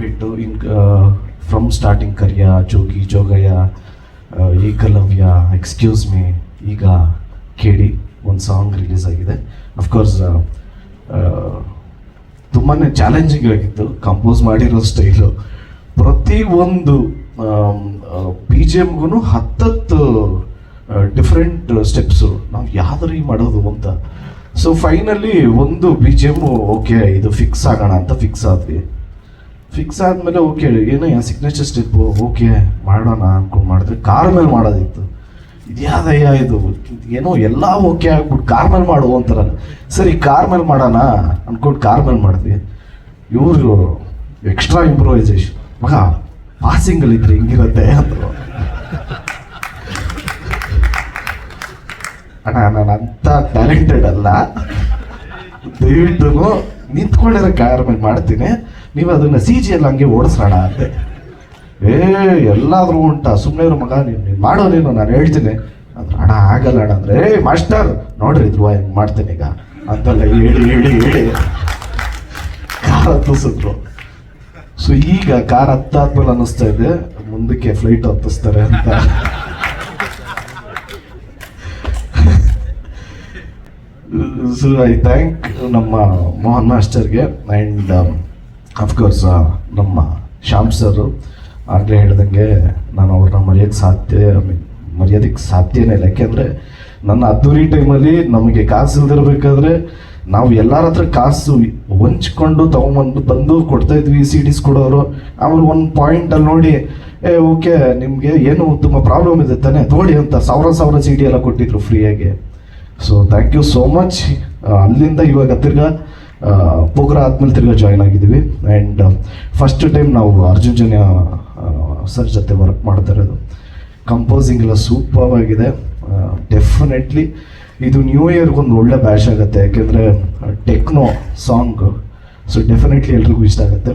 ಹಿಟ್ಟು in from starting Kariya, Jogi, Jogayya Ekalavya excuse me ಈಗ ಕೇಳಿ ಒಂದು ಸಾಂಗ್ ರಿಲೀಸ್ ಆಗಿದೆ. ಅಫ್ಕೋರ್ಸ್ ತುಂಬಾ ಚಾಲೆಂಜಿಂಗ್ ಆಗಿತ್ತು. ಕಂಪೋಸ್ ಮಾಡಿರೋ ಸ್ಟೈಲು ಪ್ರತಿ ಒಂದು ಬಿ ಜಿ ಎಮ್ಗೂ ಹತ್ತತ್ತು ಡಿಫ್ರೆಂಟ್ ಸ್ಟೆಪ್ಸು ನಾವು ಯಾವ್ದ್ರಿ ಮಾಡೋದು ಅಂತ. ಸೊ ಫೈನಲಿ ಒಂದು ಬಿ ಜಿ ಎಮ್ಮು ಓಕೆ ಇದು ಫಿಕ್ಸ್ ಆಗೋಣ ಅಂತ ಫಿಕ್ಸ್ ಆದ್ವಿ. ಫಿಕ್ಸ್ ಆದಮೇಲೆ ಓಕೆ ಏನೋ ಸಿಗ್ನೇಚರ್ ಸ್ಟೆಪ್ ಓಕೆ ಮಾಡೋಣ ಅನ್ಕೊಂಡು ಮಾಡಿದ್ರೆ ಕಾರ್ ಮೇಲೆ ಮಾಡೋದಿತ್ತು. ಇದ್ಯಾದಯ್ಯ ಇದು? ಏನೋ ಎಲ್ಲ ಓಕೆ ಆಗ್ಬಿಟ್ಟು ಕಾರ್ ಮೇಲೆ ಮಾಡು ಅಂತಾರಲ್ಲ. ಸರಿ ಕಾರ್ ಮೇಲೆ ಮಾಡೋಣ ಅಂದ್ಕೊಂಡು ಕಾರ್ ಮೇಲೆ ಮಾಡಿದ್ವಿ. ಇವರು ಎಕ್ಸ್ಟ್ರಾ ಇಂಪ್ರೂವೈಸೇಷನ್ ಮಗ ಪಾಸಿಂಗಲ್ಲಿದ್ರೆ ಹಿಂಗಿರುತ್ತೆ ಅಂದರು. ಅಣ್ಣ ನಾನು ಅಂತ ಟ್ಯಾಲೆಂಟೆಡ್ ಅಲ್ಲ. ದಯವಿಟ್ಟು ನಿಂತ್ಕೊಂಡಿರೋ ಕಾರ್ ಮೇಲೆ ಮಾಡ್ತೀನಿ. ನೀವು ಅದನ್ನ ಸಿ ಜಿ ಎಲ್ಲ ಹಂಗೆ ಓಡಿಸೋಣ ಅಂತೆ. ಏ, ಎಲ್ಲಾದರೂ ಉಂಟಾ. ಸುಮ್ಮನೆ ಇರೋ ಮಗ, ನೀನು ನೀನು ಮಾಡೋ ನೀನು, ನಾನು ಹೇಳ್ತೀನಿ. ಅಂದ್ರೆ ಹಣ ಆಗಲ್ಲ ಅಣ್ಣ ಅಂದ್ರೆ ಏ ಮಾಸ್ಟರ್, ನೋಡ್ರಿ ಧ್ರುವ ಹೆಂಗೆ ಮಾಡ್ತೀನಿ ಈಗ. ಅಂತೆಲ್ಲ ಹೇಳಿ ಹೇಳಿ ಹೇಳಿ. ಕಾರ್ ಹತ್ತಿಸಿದ್ರು. ಸೊ ಈಗ ಕಾರ್ ಹತ್ತಾದ್ಮೇಲೆ ಅನ್ನಿಸ್ತಾ ಇದೆ. ಮುಂದಕ್ಕೆ ಫ್ಲೈಟ್ ಹತ್ತಿಸ್ತಾರೆ ಅಂತ. ಸೊ ಐ ಥ್ಯಾಂಕ್ ನಮ್ಮ ಮೋಹನ್ ಮಾಸ್ಟರ್ಗೆ ಆ್ಯಂಡ್ ಅಫ್ಕೋರ್ಸ್ ನಮ್ಮ ಶ್ಯಾಮ್ ಸರ್ ಆಗಲೇ ಹೇಳ್ದಂಗೆ ನಾನು ಅವ್ರನ್ನ ಮರೆಯೋಕ್ಕೆ ಸಾಧ್ಯ ಮರೆಯೋದಕ್ಕೆ ಸಾಧ್ಯನೇ ಇಲ್ಲ. ಯಾಕೆಂದರೆ ನನ್ನ ಅದ್ದೂರಿ ಟೈಮಲ್ಲಿ ನಮಗೆ ಕಾಸು ಇಲ್ದಿರಬೇಕಾದ್ರೆ ನಾವು ಎಲ್ಲರ ಹತ್ರ ಕಾಸು ಹೊಂಚ್ಕೊಂಡು ತೊಗೊಂಬಂದು ಬಂದು ಕೊಡ್ತಾ ಇದ್ವಿ ಸಿ ಡಿಸ್ ಕೊಡೋರು. ಆಮೇಲೆ ಒಂದು ಪಾಯಿಂಟಲ್ಲಿ ನೋಡಿ, ಏ ಓಕೆ ನಿಮಗೆ ಏನು ತುಂಬ ಪ್ರಾಬ್ಲಮ್ ಇದೆ ತಾನೆ? ತೋಡಿ ಅಂತ ಸಾವಿರ ಸಾವಿರ ಸಿ ಡಿ ಎಲ್ಲ ಕೊಟ್ಟಿದ್ರು ಫ್ರೀಯಾಗಿ so thank you so much ಅಲ್ಲಿಂದ ಇವಾಗ ತಿರ್ಗಾ ಪೋಗ್ರಾ ಆದ್ಮೇಲೆ ತಿರ್ಗಾ ಜಾಯ್ನ್ ಆಗಿದ್ದೀವಿ. ಆ್ಯಂಡ್ ಫಸ್ಟ್ ಟೈಮ್ ನಾವು ಅರ್ಜುನ್ ಜನ್ಯ ಸರ್ ಜೊತೆ ವರ್ಕ್ ಮಾಡ್ತಾ ಇರೋದು ಕಂಪೋಸಿಂಗ್ ಎಲ್ಲ ಸೂಪರ್ ಆಗಿದೆ. ಡೆಫಿನೆಟ್ಲಿ ಇದು ನ್ಯೂ ಇಯರ್ಗೆ ಒಂದು ಒಳ್ಳೆ ಬ್ಯಾಶ್ ಆಗುತ್ತೆ. ಯಾಕೆಂದರೆ ಟೆಕ್ನೋ ಸಾಂಗ್ ಸೊ ಡೆಫಿನೆಟ್ಲಿ ಎಲ್ರಿಗೂ ಇಷ್ಟ ಆಗುತ್ತೆ.